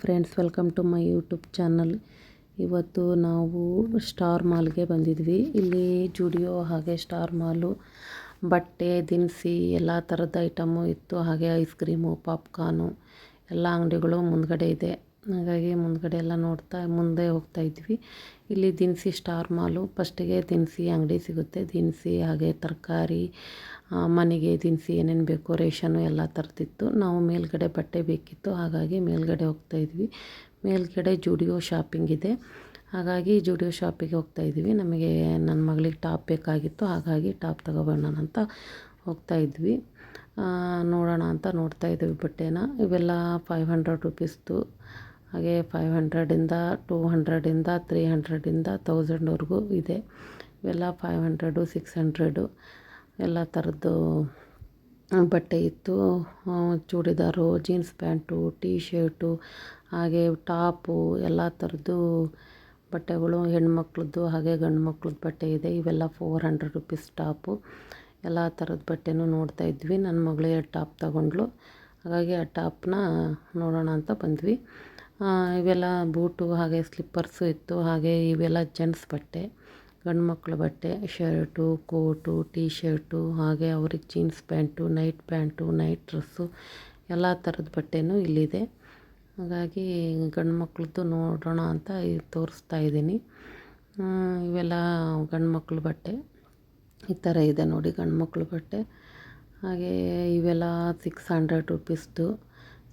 Friends welcome to my YouTube channel ಇವತ್ತು ನಾವು star ಮಾಲ್ಗೆ ಬಂದಿದ್ವಿ. ಇಲ್ಲಿ ಜುಡಿಯೋ ಹಾಗೆ ಸ್ಟಾರ್ ಮಾಲು ಬಟ್ಟೆ, ದಿನಸಿ, ಎಲ್ಲ ಥರದ ಐಟಮು ಇತ್ತು. ಹಾಗೆ ಐಸ್ ಕ್ರೀಮು ಪಾಪ್ಕಾರ್ನು ಎಲ್ಲ ಅಂಗಡಿಗಳು ಮುಂದ್ಗಡೆ ಇದೆ. ಹಾಗಾಗಿ ಮುಂದ್ಗಡೆ ಎಲ್ಲ ನೋಡ್ತಾ ಮುಂದೆ ಹೋಗ್ತಾ ಇದ್ವಿ. ಇಲ್ಲಿ ದಿನಸಿ ಸ್ಟಾರ್ ಮಾಲು. ಫಸ್ಟಿಗೆ ದಿನಸಿ ಅಂಗಡಿ ಸಿಗುತ್ತೆ. ದಿನಸಿ, ಹಾಗೆ ತರಕಾರಿ ಮನೆಗೆ ದಿನಸಿ ಏನೇನು ಬೇಕು ರೇಷನು ಎಲ್ಲ ತರ್ತಿತ್ತು. ನಾವು ಮೇಲ್ಗಡೆ ಬಟ್ಟೆ ಬೇಕಿತ್ತು. ಹಾಗಾಗಿ ಮೇಲ್ಗಡೆ ಹೋಗ್ತಾ ಇದ್ವಿ. ಮೇಲ್ಗಡೆ ಜುಡಿಯೋ ಶಾಪಿಂಗ್ ಇದೆ. ಹಾಗಾಗಿ ಜುಡಿಯೋ ಶಾಪಿಗೆ ಹೋಗ್ತಾ ಇದ್ವಿ. ನಮಗೆ ನನ್ನ ಮಗಳಿಗೆ ಟಾಪ್ ಬೇಕಾಗಿತ್ತು. ಹಾಗಾಗಿ ಟಾಪ್ ತಗೊಬರೋಣ ಅಂತ ಹೋಗ್ತಾ ಇದ್ವಿ. ನೋಡೋಣ ಅಂತ ನೋಡ್ತಾ ಇದ್ದೀವಿ ಬಟ್ಟೆನ. ಇವೆಲ್ಲ ಫೈವ್ ಹಂಡ್ರೆಡ್ ರುಪೀಸ್ದು ಹಾಗೆ ಫೈವ್ ಹಂಡ್ರೆಡಿಂದ ಟೂ ಹಂಡ್ರೆಡಿಂದ ತ್ರೀ ಹಂಡ್ರೆಡಿಂದ ತೌಸಂಡ್ವರೆಗೂ ಇದೆ ಇವೆಲ್ಲ ಫೈವ್ ಹಂಡ್ರೆಡು ಸಿಕ್ಸ್ ಹಂಡ್ರೆಡು ಎಲ್ಲ ಥರದ್ದು ಬಟ್ಟೆ ಇತ್ತು. Churidar jeans pant T shirt ಹಾಗೆ ಟಾಪು ಎಲ್ಲ ಥರದ್ದು ಬಟ್ಟೆಗಳು, ಹೆಣ್ಮಕ್ಳದ್ದು ಹಾಗೆ ಗಂಡು ಮಕ್ಳದ್ದು ಬಟ್ಟೆ ಇದೆ. ಇವೆಲ್ಲ ಫೋರ್ ಹಂಡ್ರೆಡ್ ರುಪೀಸ್ ಟಾಪು ಎಲ್ಲ ಥರದ ಬಟ್ಟೆನೂ ನೋಡ್ತಾ ಇದ್ವಿ. ನನ್ನ ಮಗಳೇ ಟಾಪ್ ತಗೊಂಡ್ಳು. ಹಾಗಾಗಿ ಆ ಟಾಪ್ನ ನೋಡೋಣ ಅಂತ ಬಂದ್ವಿ. ಇವೆಲ್ಲ ಬೂಟು, ಹಾಗೆ ಸ್ಲಿಪ್ಪರ್ಸು ಇತ್ತು, ಹಾಗೆ ಇವೆಲ್ಲ ಜೆಂಟ್ಸ್ ಬಟ್ಟೆ ಗಂಡು ಮಕ್ಳ ಬಟ್ಟೆ ಶರ್ಟು ಕೋಟು ಟೀ ಶರ್ಟು ಹಾಗೆ ಅವ್ರಿಗೆ jeans pant night pant night dress ಎಲ್ಲ ಥರದ ಬಟ್ಟೆನೂ ಇಲ್ಲಿದೆ. ಹಾಗಾಗಿ ಗಂಡು ಮಕ್ಳದ್ದು ನೋಡೋಣ ಅಂತ ತೋರಿಸ್ತಾ ಇದ್ದೀನಿ. ಇವೆಲ್ಲ ಗಂಡು ಮಕ್ಳ ಬಟ್ಟೆ, ಈ ಥರ ಇದೆ ನೋಡಿ ಗಂಡು ಮಕ್ಳ ಬಟ್ಟೆ. ಹಾಗೆ ಇವೆಲ್ಲ ಸಿಕ್ಸ್ ಹಂಡ್ರೆಡ್ ರುಪೀಸ್ದು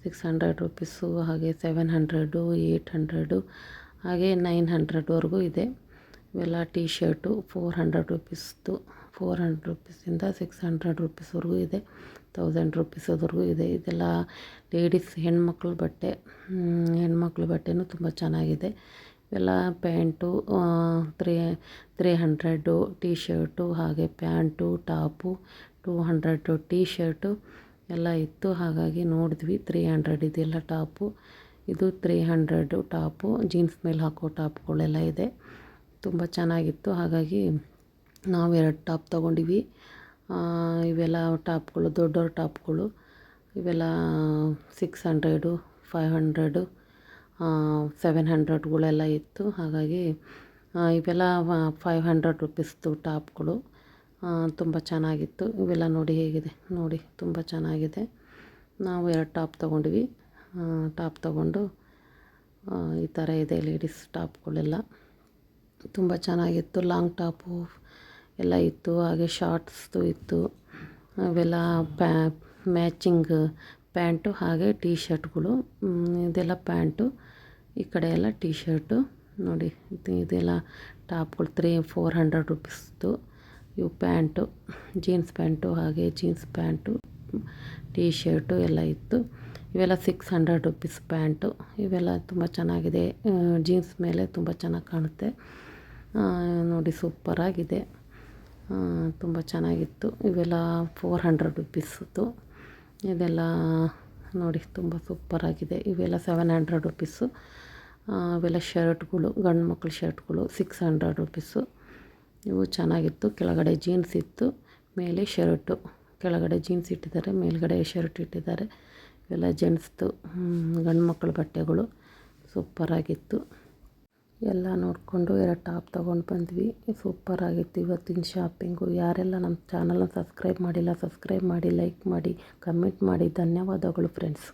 ಸಿಕ್ಸ್ ಹಂಡ್ರೆಡ್ ರುಪೀಸು ಹಾಗೆ ಸೆವೆನ್ ಹಂಡ್ರೆಡು ಏಯ್ಟ್ ಹಂಡ್ರೆಡು ಹಾಗೆ ನೈನ್ ಹಂಡ್ರೆಡ್ವರೆಗೂ ಇದೆ. ಇವೆಲ್ಲ ಟೀ ಶರ್ಟು ಫೋರ್ ಹಂಡ್ರೆಡ್ ರುಪೀಸ್ದು ಫೋರ್ ಹಂಡ್ರೆಡ್ ರುಪೀಸಿಂದ ಸಿಕ್ಸ್ ಹಂಡ್ರೆಡ್ ರುಪೀಸ್ವರೆಗೂ ಇದೆ. ತೌಸಂಡ್ ರುಪೀಸ್ವರೆಗೂ ಇದೆ. ಇದೆಲ್ಲ ಲೇಡೀಸ್ ಹೆಣ್ಮಕ್ಳ ಬಟ್ಟೆ ಹೆಣ್ಮಕ್ಳ ಬಟ್ಟೆನೂ ತುಂಬ ಚೆನ್ನಾಗಿದೆ. ಇವೆಲ್ಲ pant three three hundred T shirt ಹಾಗೆ pant, top two hundred T shirt ಎಲ್ಲ ಇತ್ತು. ಹಾಗಾಗಿ ನೋಡಿದ್ವಿ. ತ್ರೀ ಹಂಡ್ರೆಡ್ ಇದೆಲ್ಲ ಟಾಪು. ಇದು ತ್ರೀ ಹಂಡ್ರೆಡು ಟಾಪು. ಜೀನ್ಸ್ ಮೇಲೆ ಹಾಕೋ ಟಾಪ್ಗಳೆಲ್ಲ ಇದೆ. ತುಂಬ ಚೆನ್ನಾಗಿತ್ತು. ಹಾಗಾಗಿ ನಾವು ಎರಡು ಟಾಪ್ ತೊಗೊಂಡಿವಿ. ಇವೆಲ್ಲ ಟಾಪ್ಗಳು, ದೊಡ್ಡವ್ರ ಟಾಪ್ಗಳು. ಇವೆಲ್ಲ six hundred five hundred seven ಹಂಡ್ರೆಡ್ಗಳೆಲ್ಲ ಇತ್ತು. ಹಾಗಾಗಿ ಇವೆಲ್ಲ ಫೈವ್ ಹಂಡ್ರೆಡ್ ರುಪೀಸ್ದು ಟಾಪ್ಗಳು. ತುಂಬ ಚೆನ್ನಾಗಿತ್ತು. ಇವೆಲ್ಲ ನೋಡಿ ಹೇಗಿದೆ? ನೋಡಿ, ತುಂಬ ಚೆನ್ನಾಗಿದೆ. ನಾವು ಎರಡು ಟಾಪ್ ತೊಗೊಂಡ್ವಿ. ಟಾಪ್ ತೊಗೊಂಡು ಈ ಥರ ಇದೆ ಲೇಡೀಸ್ ಟಾಪ್ಗಳೆಲ್ಲ. ತುಂಬ ಚೆನ್ನಾಗಿತ್ತು. ಲಾಂಗ್ ಟಾಪು ಎಲ್ಲ ಇತ್ತು. ಹಾಗೆ ಶಾರ್ಟ್ಸ್ದು ಇತ್ತು. ಅವೆಲ್ಲ ಪ್ಯಾ, ಮ್ಯಾಚಿಂಗ್ ಪ್ಯಾಂಟು, ಹಾಗೆ ಟೀ ಶರ್ಟ್ಗಳು ಇದೆಲ್ಲ ಪ್ಯಾಂಟು. ಈ ಕಡೆ ಎಲ್ಲ ಟೀ ಶರ್ಟು ನೋಡಿ ಇದೆಲ್ಲ ಟಾಪ್ಗಳು ತ್ರೀ, ಫೋರ್ ಹಂಡ್ರೆಡ್ ರುಪೀಸ್ದು. ಇವು ಪ್ಯಾಂಟು, ಜೀನ್ಸ್ ಪ್ಯಾಂಟು, ಹಾಗೆ ಜೀನ್ಸ್ ಪ್ಯಾಂಟು ಟೀ ಶರ್ಟು ಎಲ್ಲ ಇತ್ತು. ಇವೆಲ್ಲ ಸಿಕ್ಸ್ ಹಂಡ್ರೆಡ್ ರುಪೀಸ್ ಪ್ಯಾಂಟು. ಇವೆಲ್ಲ ತುಂಬ ಚೆನ್ನಾಗಿದೆ. ಜೀನ್ಸ್ ಮೇಲೆ ತುಂಬ ಚೆನ್ನಾಗಿ ಕಾಣುತ್ತೆ. ನೋಡಿ ಸೂಪರಾಗಿದೆ ತುಂಬ ಚೆನ್ನಾಗಿತ್ತು. ಇವೆಲ್ಲ ಫೋರ್ ಹಂಡ್ರೆಡ್ ರುಪೀಸ್ದು ಇದೆಲ್ಲ ನೋಡಿ ತುಂಬ ಸೂಪರಾಗಿದೆ ಇವೆಲ್ಲ ಸೆವೆನ್ ಹಂಡ್ರೆಡ್ ರುಪೀಸು ಇವೆಲ್ಲ ಶರ್ಟ್ಗಳು ಗಂಡು ಮಕ್ಳ ಶರ್ಟ್ಗಳು ಸಿಕ್ಸ್ ಹಂಡ್ರೆಡ್ ರುಪೀಸು ಇವು ಚೆನ್ನಾಗಿತ್ತು. ಕೆಳಗಡೆ ಜೀನ್ಸ್ ಇತ್ತು, ಮೇಲೆ ಶರ್ಟು. ಕೆಳಗಡೆ ಜೀನ್ಸ್ ಇಟ್ಟಿದ್ದಾರೆ, ಮೇಲ್ಗಡೆ ಶರ್ಟ್ ಇಟ್ಟಿದ್ದಾರೆ. ಇವೆಲ್ಲ ಜೆಂಟ್ಸ್ದು ಗಂಡು ಮಕ್ಕಳ ಬಟ್ಟೆಗಳು. ಸೂಪರಾಗಿತ್ತು ಎಲ್ಲ ನೋಡಿಕೊಂಡು ಎರಡು ಟಾಪ್ ತೊಗೊಂಡು ಬಂದ್ವಿ. ಸೂಪರಾಗಿತ್ತು ಇವತ್ತಿನ ಶಾಪಿಂಗು. ಯಾರೆಲ್ಲ ನಮ್ಮ ಚಾನಲನ್ನು ಸಬ್ಸ್ಕ್ರೈಬ್ ಮಾಡಿಲ್ಲ, ಸಬ್ಸ್ಕ್ರೈಬ್ ಮಾಡಿ, ಲೈಕ್ ಮಾಡಿ, ಕಮೆಂಟ್ ಮಾಡಿ. ಧನ್ಯವಾದಗಳು ಫ್ರೆಂಡ್ಸ್.